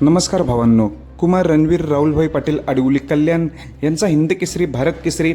नमस्कार भावांनो कुमार रणवीर राहुलभाई पाटील अडवली कल्याण यांचा हिंद केसरी भारत केसरी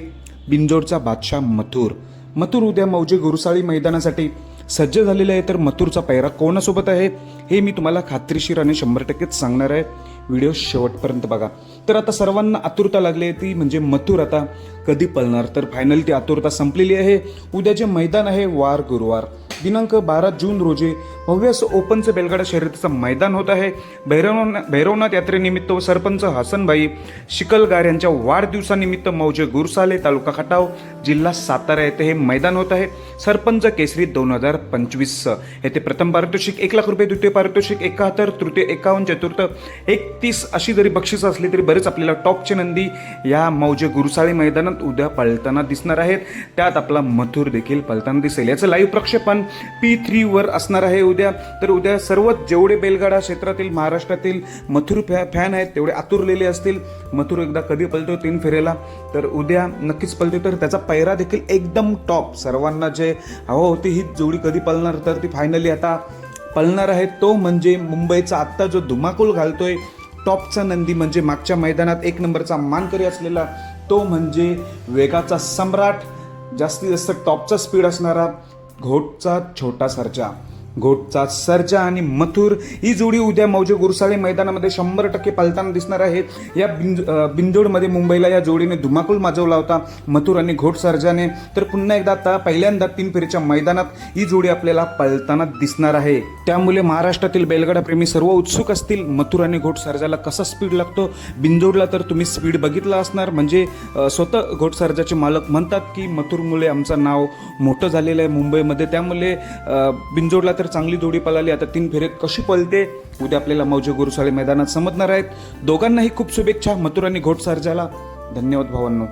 बिंजोडचा बादशाह मथुर. मथुर उद्या मौजे गुरुसाळी मैदानासाठी सज्ज झालेले आहे तर मथुरचा पैरा कोणासोबत आहे हे मी तुम्हाला खात्रीशीर आणि शंभर टक्केच सांगणार आहे. व्हिडिओ शेवटपर्यंत बघा. तर आता सर्वांना आतुरता लागली आहे ती म्हणजे मथुर आता कधी पळणार? तर फायनल ती आतुरता संपलेली आहे. उद्या जे मैदान आहे वार गुरुवार. दिनांक बारा जून रोजी भव्य असं ओपनचं बेलगाडा शर्यतीचं मैदान होत आहे. भैरवना भैरवनाथ यात्रेनिमित्त व सरपंच हसनभाई शिकलगार यांच्या वाढदिवसानिमित्त मौजे गुरसाले तालुका खटाव जिल्हा सातारा येथे हे मैदान होत आहे. सरपंच केसरी दोन हजार पंचवीस येथे प्रथम पारितोषिक एक लाख रुपये द्वितीय पारितोषिक एकाहत्तर तृतीय एकावन्न चतुर्थ एकतीस अशी जरी बक्षिसं असली तरी बरेच आपल्याला टॉपची नंदी या मौजे गुरुसाळे मैदानात उद्या पळताना दिसणार आहेत. त्यात आपला मथुर देखील पळताना दिसेल. याचं लाईव्ह प्रक्षेपण पी थ्री वर असणार आहे उद्या. तर उद्या सर्व जेवढे बेलगाडा क्षेत्रातील महाराष्ट्रातील मथुर फॅ फॅन आहेत तेवढे आतुरलेले असतील. मथुर एकदा कधी पळतो तीन फेरेला. तर उद्या नक्कीच पळतो तर त्याचा पैरा देखील एकदम टॉप सर्वांना जे हवं होती ही जोडी कधी पळणार तर ती फायनली आता पळणार आहे. तो म्हणजे मुंबईचा आत्ता जो धुमाकूल घालतोय टॉपचा नंदी म्हणजे मागच्या मैदानात एक नंबरचा मानकरी असलेला तो म्हणजे वेगाचा सम्राट. जास्तीत जास्त टॉपचा स्पीड असणारा घोटचा छोटा सरचा घोटचा सरजा आणि मथुर ही जोडी उद्या मौजे गुरसाळे मैदानामध्ये शंभर टक्के पालताना दिसणार आहे या बिंज अं, बिंजोडमध्ये मुंबईला या जोडीने धुमाकूल माजवला होता. मथुर आणि घोट सर्जाने. तर पुन्हा एकदा आता पहिल्यांदा तीन फेरीच्या मैदानात ही जोडी आपल्याला पळताना दिसणार आहे. त्यामुळे महाराष्ट्रातील बैलगाडाप्रेमी सर्व उत्सुक असतील. मथुर आणि घोट सर्जाला कसा स्पीड लागतो? बिंजोडला तर तुम्ही स्पीड बघितला असणार. म्हणजे स्वतः घोट सर्जाचे मालक म्हणतात की मथुरमुळे आमचं नाव मोठं झालेलं आहे मुंबईमध्ये. त्यामुळे बिंजोडला तर चांगली जोडी पळाली. आता तीन फेरीत कशी पळते उद्या आपल्याला मौजे गुरुसाळे मैदानात समजणार आहेत. दोघांनाही खूप शुभेच्छा. मथुर आणि घोट धन्यवाद भावांनो.